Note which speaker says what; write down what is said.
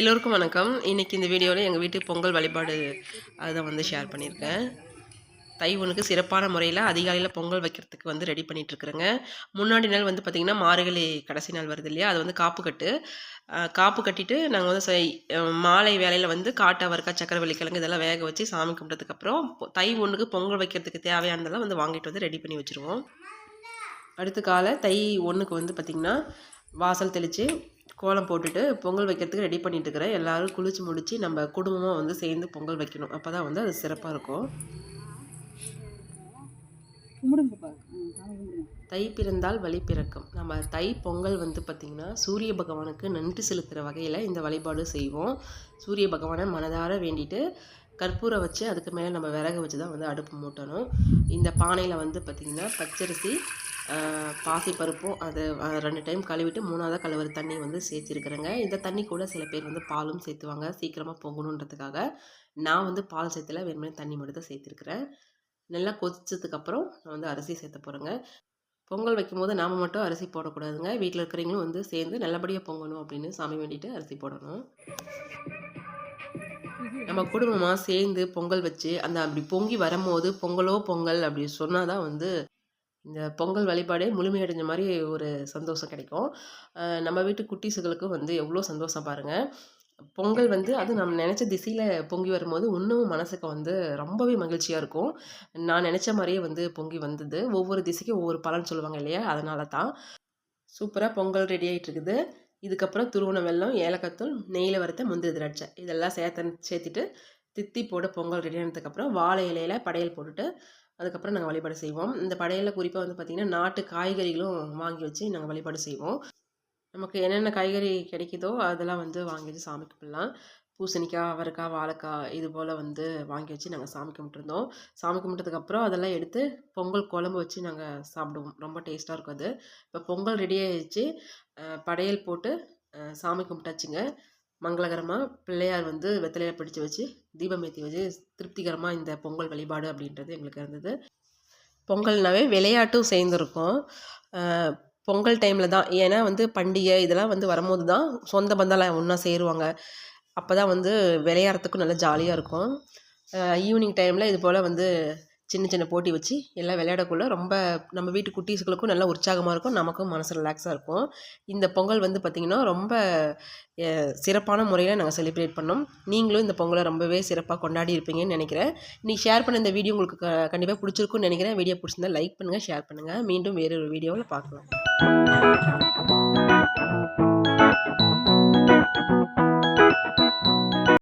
Speaker 1: எல்லோருக்கும் வணக்கம். இன்றைக்கி இந்த வீடியோவில் எங்கள் வீட்டு பொங்கல் வழிபாடு அதை வந்து ஷேர் பண்ணியிருக்கேன். தை ஒன்றுக்கு சிறப்பான முறையில் அதிகாலையில் பொங்கல் வைக்கிறதுக்கு வந்து ரெடி பண்ணிகிட்ருக்குறேங்க முன்னாடி நாள் வந்து பார்த்திங்கன்னா மார்கழி கடைசி நாள் வருது இல்லையா? அது வந்து காப்பு கட்டு. காப்பு கட்டிட்டு நாங்கள் வந்து மாலை வேலையில் வந்து காட்டு அவரைக்காய் சக்கரை வெள்ளிக்கிழங்கு இதெல்லாம் வேக வச்சு சாமி கும்பிட்டதுக்கப்புறம் தை ஒன்றுக்கு பொங்கல் வைக்கிறதுக்கு தேவையானதெல்லாம் வந்து வாங்கிட்டு வந்து ரெடி பண்ணி வச்சுருவோம். அடுத்த காலை தை ஒன்றுக்கு வந்து பார்த்திங்கன்னா வாசல் தெளித்து கோலம் போட்டுட்டு பொங்கல் வைக்கிறதுக்கு ரெடி பண்ணிட்டு இருக்கிறேன் எல்லாரும் குளிச்சு முடிச்சு நம்ம குடும்பமாக வந்து சேர்ந்து பொங்கல் வைக்கணும். அப்போ தான் வந்து அது சிறப்பாக இருக்கும். தை பிறந்தால் வழி பிறக்கும். நம்ம தை பொங்கல் வந்து பார்த்திங்கன்னா சூரிய பகவானுக்கு நன்றி செலுத்துகிற வகையில் இந்த வழிபாடு செய்வோம். சூரிய பகவானை மனதார வேண்டிட்டு கற்பூரம் வச்சு அதுக்கு மேலே நம்ம விறகு வச்சு தான் வந்து அடுப்பு மூட்டணும். இந்த பானையில் வந்து பார்த்திங்கன்னா பச்சரிசி பாசிப்பருப்பும் அதை ரெண்டு டைம் கழுவிட்டு மூணாவது கழுவுற தண்ணி வந்து சேர்த்திருக்கிறேங்க. இந்த தண்ணி கூட சில பேர் வந்து பாலும் சேர்த்துவாங்க. சீக்கிரமாக பொங்கணுன்றதுக்காக நான் வந்து பால் சேர்த்துல வெறுமனே தண்ணி மட்டும் தான் சேர்த்துருக்குறேன். நல்லா கொதிச்சதுக்கப்புறம் நான் வந்து அரிசி சேர்த்த போகிறேங்க பொங்கல் வைக்கும்போது நாம் மட்டும் அரிசி போடக்கூடாதுங்க. வீட்டில் இருக்கிறவங்களும் வந்து சேர்ந்து நல்லபடியாக பொங்கணும் அப்படின்னு சாமி வேண்டிட்டு அரிசி போடணும். நம்ம குடும்பமாக சேர்ந்து பொங்கல் வச்சு அந்த அப்படி பொங்கி வரும்போது பொங்கலோ பொங்கல் அப்படி சொன்னால் தான் வந்து இந்த பொங்கல் வழிபாடே முழுமையடைஞ்ச மாதிரி ஒரு சந்தோஷம் கிடைக்கும். நம்ம வீட்டு குட்டீஸுகளுக்கும் வந்து எவ்வளோ சந்தோஷம் பாருங்கள் பொங்கல் வந்து அது நம்ம நினச்ச திசையில் பொங்கி வரும்போது இன்னும் மனசுக்கு வந்து ரொம்பவே மகிழ்ச்சியாக இருக்கும். நான் நினச்ச மாதிரியே வந்து பொங்கி வந்தது. ஒவ்வொரு திசைக்கும் ஒவ்வொரு பலன் சொல்லுவாங்க இல்லையா? அதனால தான் சூப்பராக பொங்கல் ரெடி ஆகிட்டு இருக்குது. இதுக்கப்புறம் துருவண வெல்லம் ஏலக்காத்தூள் நெய்யில் வறுத்த முந்திரி திராட்சை. இதெல்லாம் சேர்த்த சேர்த்துட்டு தித்தி போட பொங்கல் ரெடி ஆனதுக்கப்புறம் வாழை இலையில படையல் போட்டுட்டு அதுக்கப்புறம் நாங்கள் வழிபாடு செய்வோம். இந்த படையலில் குறிப்பாக வந்து பார்த்திங்கன்னா நாட்டு காய்கறிகளும் வாங்கி வச்சு நாங்கள் வழிபாடு செய்வோம். நமக்கு என்னென்ன காய்கறி கிடைக்குதோ அதெல்லாம் வந்து வாங்கி வச்சு சாமி கும்பிடலாம். பூசணிக்காய் அவரைக்காய் வாழைக்காய் இது போல் வந்து வாங்கி வச்சு நாங்கள் சாமி கும்பிட்டுருந்தோம். சாமி கும்பிட்டதுக்கப்புறம் அதெல்லாம் எடுத்து பொங்கல் குழம்பு வச்சு நாங்கள் சாப்பிடுவோம். ரொம்ப டேஸ்ட்டாக இருக்கும் அது. இப்போ பொங்கல் ரெடி படையல் போட்டு சாமி கும்பிட்டாச்சுங்க. மங்களகரமாக பிள்ளையார் வந்து வெத்தலையை பிடிச்சி வச்சு தீபம் ஏற்றி வச்சு திருப்திகரமாக இந்த பொங்கல் வழிபாடு அப்படின்றது எங்களுக்கு இருந்தது. பொங்கல்னாவே விளையாட்டும் சேர்ந்துருக்கும். பொங்கல் டைமில் தான். ஏன்னா வந்து பண்டிகை இதெல்லாம் வந்து வரும்போது தான் சொந்த பந்தம்லாம் ஒன்றா சேருவாங்க. அப்போ தான் வந்து விளையாடுறதுக்கும் நல்லா ஜாலியாக இருக்கும். ஈவினிங் டைமில் இது போல் வந்து சின்ன சின்ன போட்டி வச்சு எல்லாம் விளையாடக்குள்ள ரொம்ப நம்ம வீட்டு குட்டீஸுகளுக்கும் நல்லா உற்சாகமாக இருக்கும். நமக்கும் மனசு ரிலாக்ஸாக இருக்கும். இந்த பொங்கல் வந்து பார்த்திங்கன்னா ரொம்ப சிறப்பான முறையில் நாங்கள் செலிப்ரேட் பண்ணோம். நீங்களும் இந்த பொங்கலை ரொம்பவே சிறப்பாக கொண்டாடி இருப்பீங்கன்னு நினைக்கிறேன். நீ ஷேர் பண்ண இந்த வீடியோ உங்களுக்கு கண்டிப்பாக பிடிச்சிருக்குன்னு நினைக்கிறேன். வீடியோ பிடிச்சிருந்தா லைக் பண்ணுங்கள் ஷேர் பண்ணுங்கள் மீண்டும் வேறு ஒரு வீடியோவில் பார்க்கலாம்.